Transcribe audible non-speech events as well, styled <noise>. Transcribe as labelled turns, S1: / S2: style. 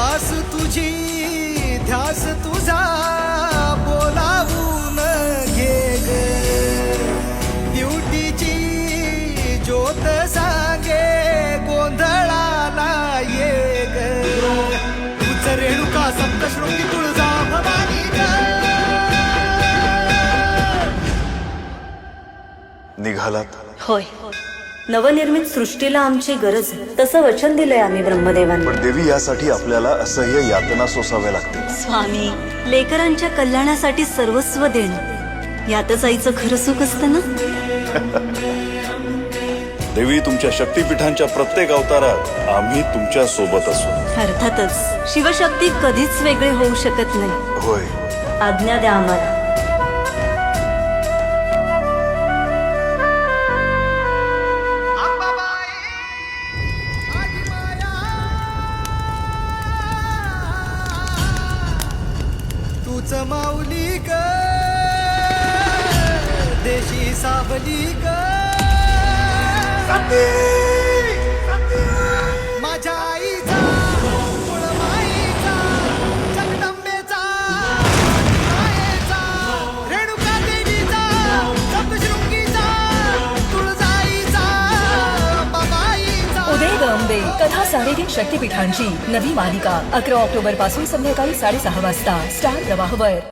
S1: आस तुझी ध्यास तुझा बोलावून घे ग. ब्युटीची ज्योत सांगे गोंधळाला
S2: निघालात?
S3: होय. नवनिर्मित सृष्टीला आमची गरज आहे. तसं वचन दिलंय आम्ही ब्रह्मदेवांना.
S2: पण देवी यासाठी आपल्याला असह्य यातना सोसाव्या लागतील.
S3: स्वामी लेकरांच्या कल्याणासाठी सर्वस्व देणं. यातच आईचं खरं सुख असतं ना? <laughs>
S2: देवी तुमच्या शक्तीपीठांच्या प्रत्येक अवतारात आम्ही तुमच्यासोबत असू.
S3: अर्थातच शिवशक्ती कधीच वेगळे होऊ शकत नाही.
S2: होय.
S3: आज्ञा द्या आम्हाला.
S1: तूच माऊली ग. देशी सावली ग.
S4: कथा साडेतीन शक्तीपीठांची नवी मालिका अकरा ऑक्टोबरपासून संध्याकाळी साडेसहा वाजता स्टार प्रवाहवर.